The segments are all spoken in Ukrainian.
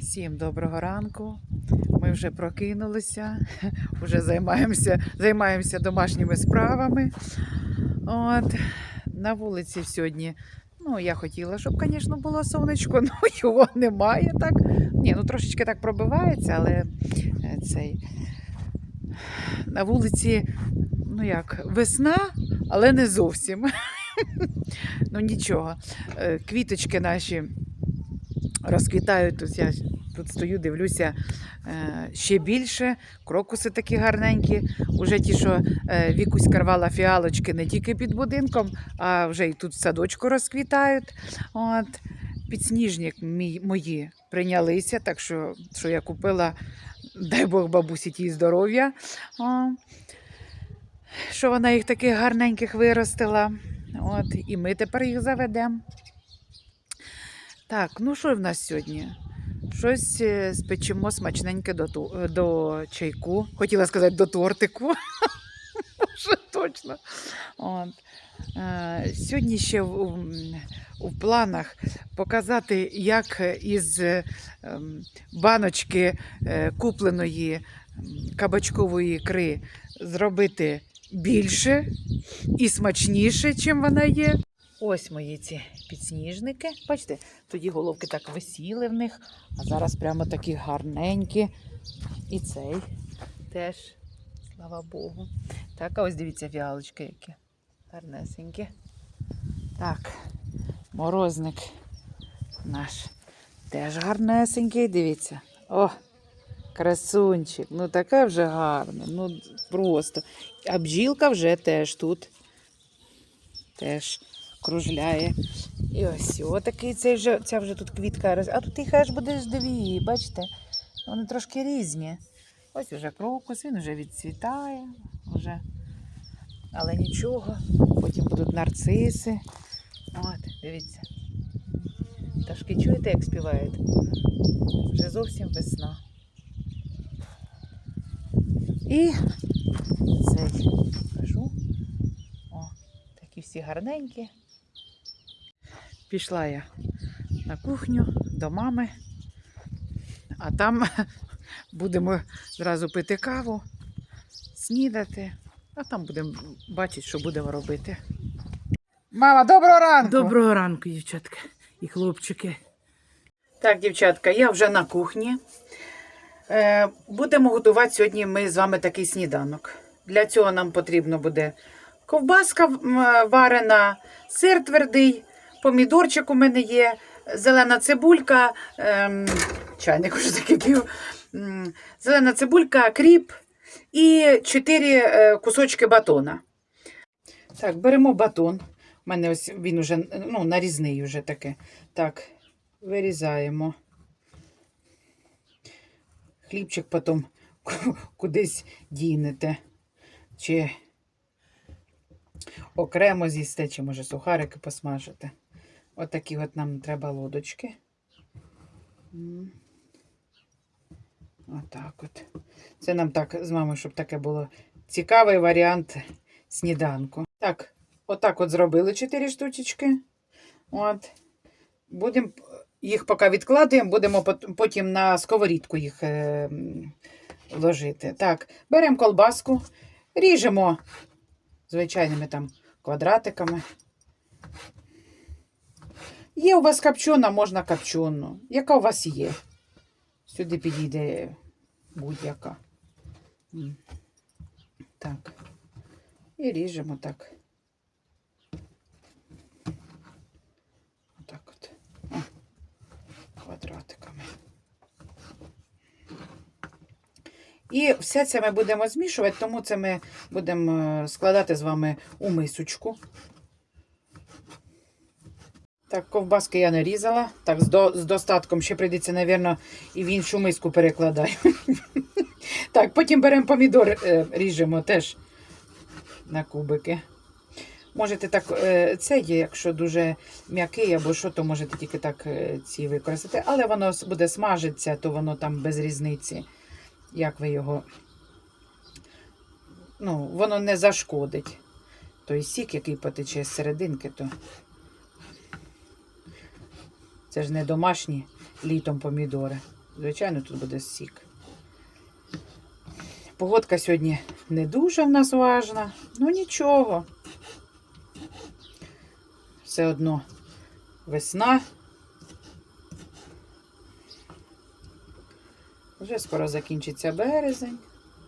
Всім доброго ранку. Ми вже прокинулися, вже займаємося, займаємося домашніми справами. От, на вулиці сьогодні. Ну, я хотіла, щоб, звісно, було сонечко, але його немає так. Ні, ну трошечки так пробивається, але е, цей. На вулиці, ну як, весна, але не зовсім. Ну нічого. Е, Квіточки наші розквітають. Тут я тут стою, дивлюся е, ще більше. Крокуси такі гарненькі. Уже ті, що е, Вікусь карвала фіалочки не тільки під будинком, а вже і тут в садочку розквітають. От. Підсніжник мої прийнялися, так що, що я купила, дай Бог бабусі тій здоров'я. Що вона їх таких гарненьких виростила. От, і ми тепер їх заведемо. Так, ну що в нас сьогодні? Щось е, спечемо смачненьке до, ту- е, до чайку. Хотіла сказати до тортику. Вже точно. От. Е, Сьогодні ще в, у- планах показати, як із ем, баночки купленої кабачкової ікри зробити більше і смачніше, чим вона є. Ось мої ці підсніжники. Бачите, тоді головки так висіли в них, а зараз прямо такі гарненькі. І цей теж, слава Богу. Так, а ось дивіться фіалочки які. Гарнесенькі. Так, морозник наш теж гарнесенький, дивіться. О, красунчик. Ну таке вже гарне. Ну просто. А бджілка вже теж тут. Теж кружляє. І ось отакий цей вже, ця вже тут квітка. роз- А тут їх аж буде ж дві, бачите? Вони трошки різні. Ось вже крокус, він вже відцвітає. Вже. Але нічого. Потім будуть нарциси. От, дивіться. Пташки чуєте, як співають? Вже зовсім весна. І цей кажу. О, такі всі гарненькі. Пішла я на кухню до мами, а там будемо зразу пити каву, снідати, а там будемо бачити, що будемо робити. Мама, доброго ранку! Доброго ранку, дівчатка і хлопчики. Так, дівчатка, я вже на кухні. Е, будемо готувати сьогодні ми з вами такий сніданок. Для цього нам потрібно буде ковбаска варена, сир твердий, помідорчик у мене є, зелена цибулька, ем, чайник уже закипів, м, зелена цибулька, кріп і 4 кусочки батона. Так, беремо батон. У мене ось він уже ну, нарізний уже таке. Так, вирізаємо. Хлібчик потім кудись дінете. Чи окремо з'їсте, чи може сухарики посмажете. Отакі от нам треба лодочки. Отак от. Це нам так з мамою, щоб таке було цікавий варіант сніданку. Так, отак от зробили 4 штучечки. От. Будемо їх поки відкладуємо, будемо потім на сковорідку їх е, ложити. Так, беремо колбаску, ріжемо звичайними там квадратиками. Є у вас копчена, можна копчену. Яка у вас є? Сюди підійде будь-яка. Так. І ріжемо так. Отак от. О, квадратиками. І все це ми будемо змішувати, тому це ми будемо е, складати з вами у мисочку. Так, ковбаски я нарізала. Так, з, до, з достатком ще прийдеться, мабуть, і в іншу миску перекладаю. Так, потім беремо помідор, е, ріжемо теж на кубики. Можете так, е, це є, якщо дуже м'який або що, то можете тільки так е, ці використати. Але воно буде смажитися, то воно там без різниці, як ви його. Ну, воно не зашкодить. Той сік, який потече з серединки, то це ж не домашні літом помідори. Звичайно, тут буде сік. Погодка сьогодні не дуже в нас важна, ну нічого. Все одно весна. Вже скоро закінчиться березень.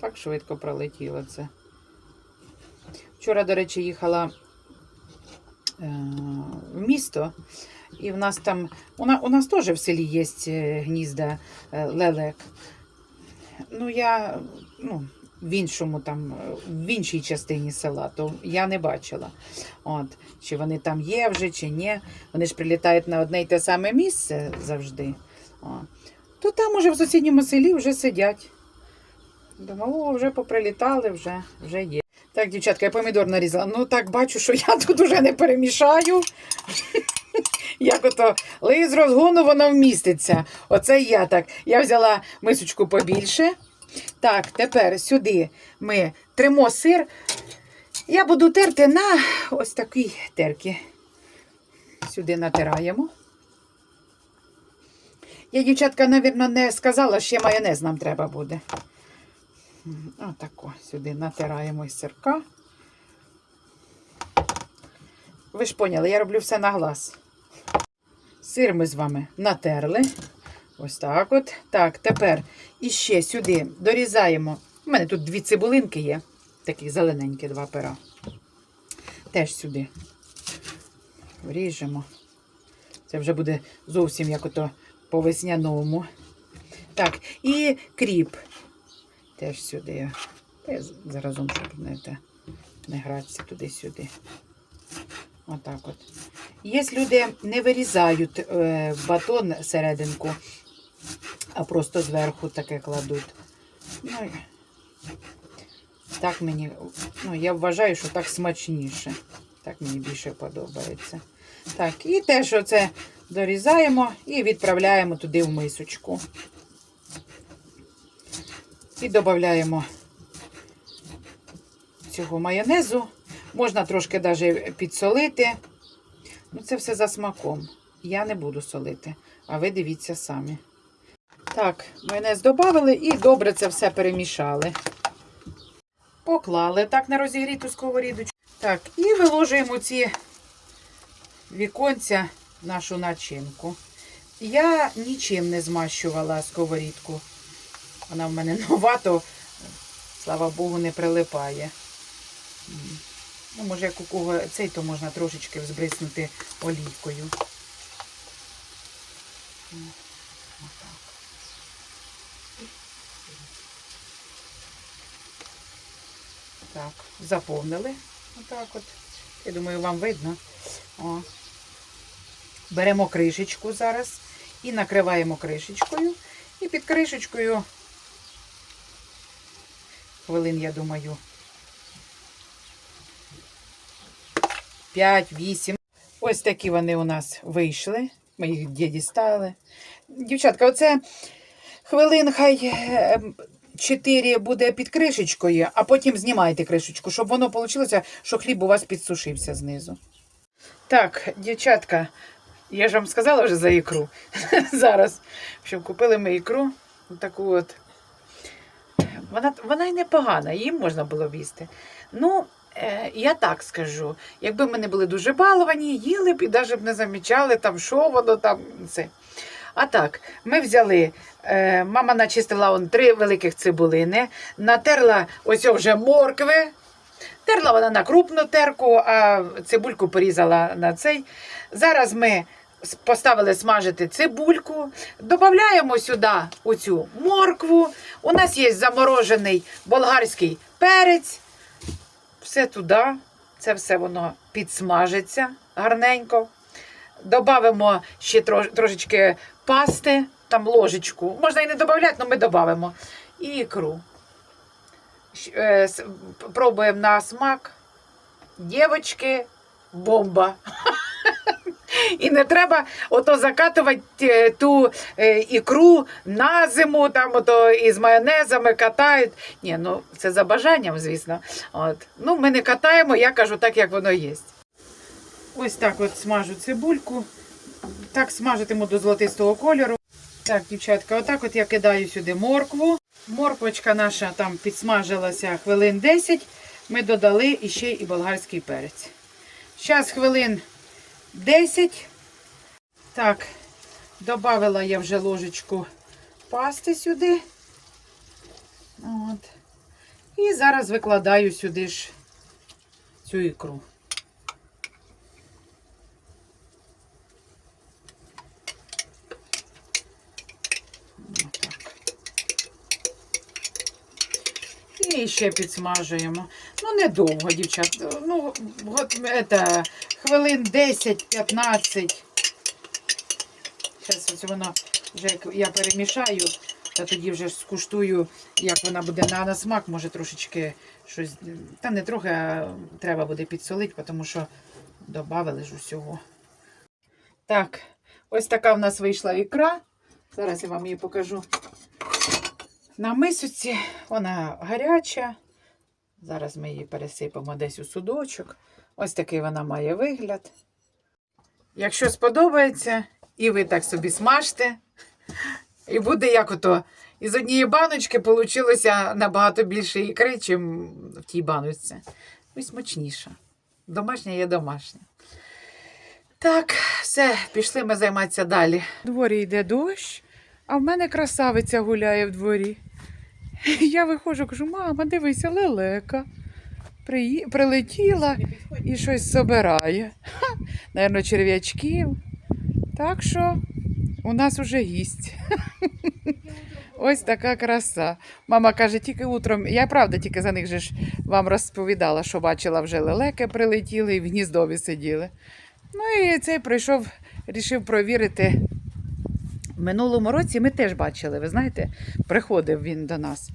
Так швидко пролетіло це. Вчора, до речі, їхала е, в місто, і в нас там, у, на, у нас теж в селі є е, гнізда е, лелек. Ну, я ну, в іншому там, е, в іншій частині села, то я не бачила. От, чи вони там є вже, чи ні. Вони ж прилітають на одне й те саме місце завжди. О. То там уже в сусідньому селі вже сидять. Думаю, о, вже поприлітали, вже, вже є. Так, дівчатка, я помідор нарізала. Ну так бачу, що я тут уже не перемішаю. Як ото лист розгону воно вміститься. Оце я так. Я взяла мисочку побільше. Так, тепер сюди ми тримо сир. Я буду терти на ось такій терки. Сюди натираємо. Я, дівчатка, навірно, не сказала, ще майонез нам треба буде. Отако сюди натираємо із сирка. Ви ж поняли, я роблю все на глаз. Сир ми з вами натерли. Ось так от. Так, тепер іще сюди дорізаємо. У мене тут дві цибулинки є. Такі зелененькі два пера. Теж сюди вріжемо. Це вже буде зовсім як ото по весняному. Так, і кріп. Теж сюди. Я заразом, щоб не, не гратися туди-сюди. Отак от. Є люди не вирізають е, батон серединку, а просто зверху таке кладуть. Ну, так мені, ну, я вважаю, що так смачніше. Так мені більше подобається. Так, і теж оце дорізаємо і відправляємо туди в мисочку. І додаємо цього майонезу. Можна трошки навіть підсолити. Ну, це все за смаком. Я не буду солити, а ви дивіться самі. Так, майонез додали і добре це все перемішали. Поклали так на розігріту сковорідочку. Так, і виложуємо ці віконця нашу начинку. Я нічим не змащувала сковорідку. Вона в мене нова, то, слава Богу, не прилипає. Ну, може, як у кого цей, то можна трошечки взбриснути олійкою. Так, заповнили. Отак от. Я думаю, вам видно. О. Беремо кришечку зараз і накриваємо кришечкою. І під кришечкою хвилин, я думаю, 5-8. Ось такі вони у нас вийшли. Ми їх дістали. Дівчатка, оце хвилин хай 4 буде під кришечкою, а потім знімайте кришечку, щоб воно вийшло, що хліб у вас підсушився знизу. Так, дівчатка, я ж вам сказала вже за ікру. Зараз. Щоб купили ми ікру. Таку от. Вона, вона й непогана, її можна було б їсти. Ну, е, я так скажу. Якби ми не були дуже баловані, їли б і навіть б не замічали, там, що воно там. це. А так, ми взяли, е, мама начистила он три великих цибулини, натерла ось вже моркви. Терла вона на крупну терку, а цибульку порізала на цей. Зараз ми поставили смажити цибульку, додаємо сюди оцю моркву. У нас є заморожений болгарський перець. Все туди, це все воно підсмажиться гарненько. Добавимо ще трош, трошечки пасти, там ложечку. Можна і не додати, але ми додамо. І ікру. Е, Пробуємо на смак. Дівочки, бомба. І не треба ото закатувати е, ту е, ікру на зиму, там ото із майонезами катають. Ні, ну це за бажанням, звісно. От. Ну, ми не катаємо, я кажу так, як воно є. Ось так от смажу цибульку. Так смажитиму до золотистого кольору. Так, дівчатка, отак от я кидаю сюди моркву. Морквочка наша там підсмажилася хвилин 10. Ми додали іще і болгарський перець. Зараз хвилин 10. Так, додавила я вже ложечку пасти сюди. От. І зараз викладаю сюди ж цю ікру. І ще підсмажуємо. Ну, недовго, дівчат. Ну, от, это, хвилин 10-15. Зараз ось воно вже як я перемішаю, та тоді вже скуштую, як вона буде на, на смак, може трошечки щось. Та не трохи, а треба буде підсолити, тому що додали ж усього. Так, ось така в нас вийшла ікра. Зараз я вам її покажу. На мисоці вона гаряча. Зараз ми її пересипемо десь у судочок. Ось такий вона має вигляд. Якщо сподобається, і ви так собі смажте, і буде як ото. Із однієї баночки вийшло набагато більше ікри, ніж в тій баночці. І смачніша. Домашня є домашня. Так, все, пішли ми займатися далі. У дворі йде дощ, а в мене красавиця гуляє в дворі. Я виходжу, кажу, мама, дивися, лелека. Приї... Прилетіла і щось собирає. Ха, Наверно, черв'ячків. Так що у нас уже гість. Ось така краса. Мама каже, тільки утром. Я правда тільки за них же ж вам розповідала, що бачила вже лелеки прилетіли і в гніздові сиділи. Ну і цей прийшов, рішив провірити. Минулому році ми теж бачили, ви знаєте, приходив він до нас.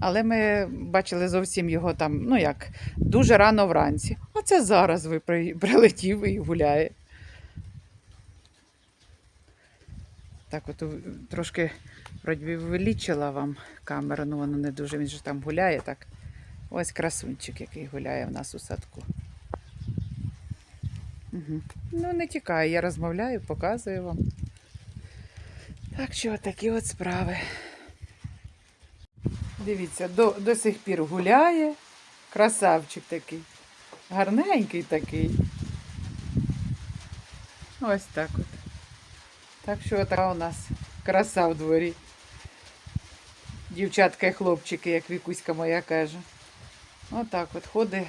Але ми бачили зовсім його там, ну як, дуже рано вранці. Оце зараз ви прилетів і гуляє. Так, от трошки вроді вилічила вам камеру, ну воно не дуже, він же там гуляє так. Ось красунчик, який гуляє в нас у садку. Угу. Ну, не тікає, я розмовляю, показую вам. Так що такі от справи. Дивіться, до, до сих пір гуляє. Красавчик такий. Гарненький такий. Ось так от. Так що така у нас краса в дворі. Дівчатка і хлопчики, як Вікуська моя каже. Отак от ходить,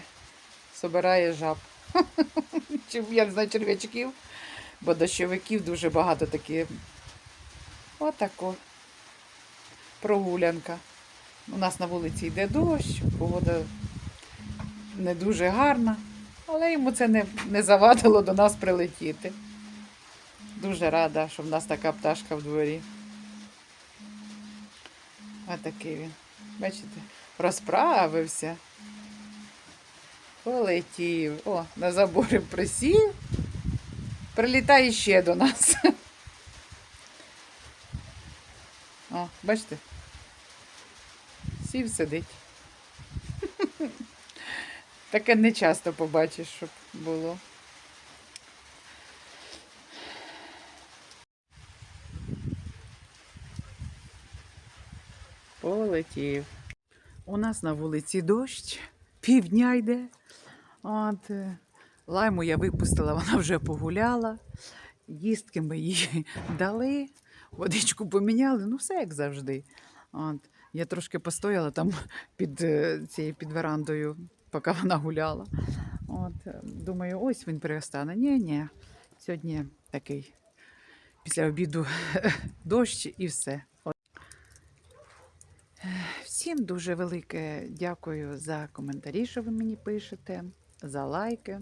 собирає жаб. Чи я не знаю черв'ячків, бо дощовиків дуже багато такі. Отако. Прогулянка. У нас на вулиці йде дощ, погода не дуже гарна, але йому це не, не завадило до нас прилетіти. Дуже рада, що в нас така пташка в дворі. Отакий він. Бачите, розправився. Полетів. О, на заборі присів. Прилітає ще до нас. О, бачите? Сів сидить. Таке не часто побачиш, щоб було. Полетів. У нас на вулиці дощ, півдня йде. От, е, лайму я випустила, вона вже погуляла. Їстки ми їй дали, водичку поміняли, ну все як завжди. От. Я трошки постояла там під е, цією під верандою, поки вона гуляла. От, е, думаю, ось він перестане. Ні, ні. Сьогодні такий після обіду дощ і все. От. Всім дуже велике дякую за коментарі, що ви мені пишете, за лайки.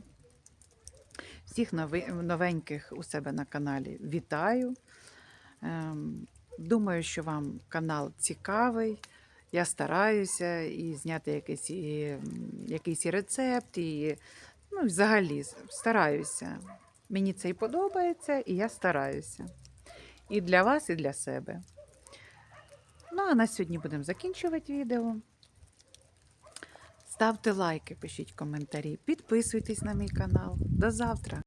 Всіх новеньких у себе на каналі вітаю. Ем, Думаю, що вам канал цікавий. Я стараюся і зняти якийсь, і, якийсь і рецепт, і ну, взагалі стараюся. Мені це і подобається, і я стараюся. І для вас, і для себе. Ну, а на сьогодні будемо закінчувати відео. Ставте лайки, пишіть коментарі, підписуйтесь на мій канал. До завтра!